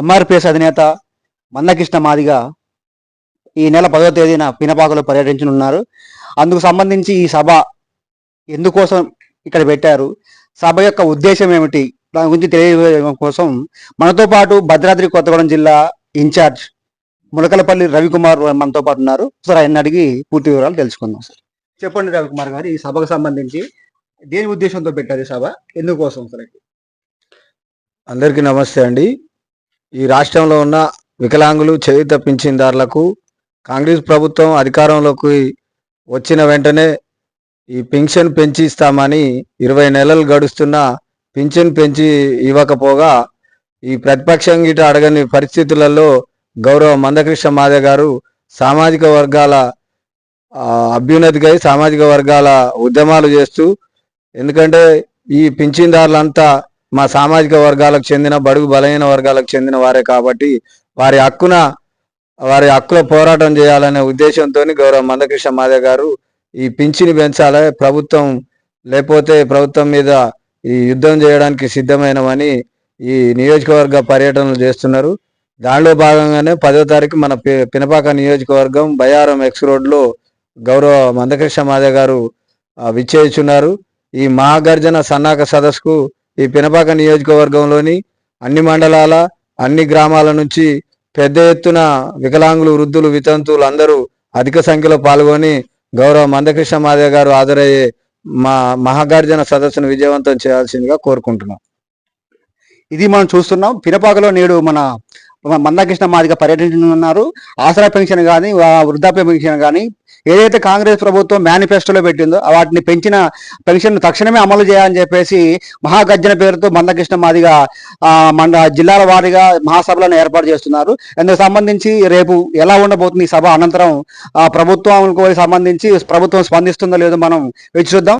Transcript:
ఎంఆర్పిఎస్ అధినేత మందకృష్ణ మాదిగ ఈ నెల పదో తేదీన పినపాకలో పర్యటించనున్నారు. అందుకు సంబంధించి ఈ సభ ఎందుకోసం ఇక్కడ పెట్టారు? సభ యొక్క ఉద్దేశం ఏమిటి? దాని గురించి తెలియజేయడం కోసం మనతో పాటు భద్రాద్రి కొత్తగూడెం జిల్లా ఇన్ఛార్జ్ ములకలపల్లి రవికుమార్ మనతో పాటు ఉన్నారు. సార్ ఆయన అడిగి పూర్తి వివరాలు తెలుసుకుందాం సార్. చెప్పండి రవికుమార్ గారు ఈ సభకు సంబంధించి దేని ఉద్దేశంతో పెట్టారు ఈ సభ? ఎందుకోసం సార్ అందరికీ నమస్తే అండి. ఈ రాష్ట్రంలో ఉన్న వికలాంగులు చేయుత పింఛన్దారులకు కాంగ్రెస్ ప్రభుత్వం అధికారంలోకి వచ్చిన వెంటనే ఈ పెన్షన్ పెంచి ఇస్తామని ఇరవై నెలలు గడుస్తున్న పింఛన్ పెంచి ఇవ్వకపోగా ఈ ప్రతిపక్షం గిట అడగని పరిస్థితులలో గౌరవ మందకృష్ణ మాదే గారు సామాజిక వర్గాల అభ్యున్నతికై సామాజిక వర్గాల ఉద్యమాలు చేస్తూ ఎందుకంటే ఈ పింఛన్దారులంతా మా సామాజిక వర్గాలకు చెందిన బడుగు బలహీన వర్గాలకు చెందిన వారే కాబట్టి వారి హక్కున వారి హక్కుల పోరాటం చేయాలనే ఉద్దేశంతో గౌరవ మందకృష్ణ మాదే గారు ఈ పింఛిని పెంచాలి ప్రభుత్వం లేకపోతే ప్రభుత్వం మీద ఈ యుద్ధం చేయడానికి సిద్ధమైనమని ఈ నియోజకవర్గ పర్యటనలు చేస్తున్నారు. దానిలో భాగంగానే పదో తారీఖు మన పినపాక నియోజకవర్గం బయారం ఎక్స్ రోడ్లో గౌరవ మందకృష్ణ మాదే గారు ఆ, ఈ మహాగర్జన సన్నాహక సదస్సుకు ఈ పినపాక నియోజకవర్గంలోని అన్ని మండలాల అన్ని గ్రామాల నుంచి పెద్ద ఎత్తున వికలాంగులు వృద్ధులు వితంతువులు అందరూ అధిక సంఖ్యలో పాల్గొని గౌరవ మందకృష్ణ మాదే గారు హాజరయ్యే మా మహాగార్జన సదస్సును విజయవంతం చేయాల్సిందిగా కోరుకుంటున్నాం. ఇది మనం చూస్తున్నాం. పినపాకలో నేడు మన మందాకృష్ణ మాదిగ పర్యటించనున్నారు. ఆసరా పెన్షన్ కానీ వృద్ధాప్య పెన్షన్ కానీ ఏదైతే కాంగ్రెస్ ప్రభుత్వం మేనిఫెస్టోలో పెట్టిందో వాటిని పెంచిన పెన్షన్ తక్షణమే అమలు చేయాలని చెప్పేసి మహాగర్జన పేరుతో మందకృష్ణ మాదిగ మండ జిల్లాల వారీగా మహాసభలను ఏర్పాటు చేస్తున్నారు. అందుకు సంబంధించి రేపు ఎలా ఉండబోతుంది ఈ సభ అనంతరం ప్రభుత్వం సంబంధించి ప్రభుత్వం స్పందిస్తుందో లేదో మనం వేచి చూద్దాం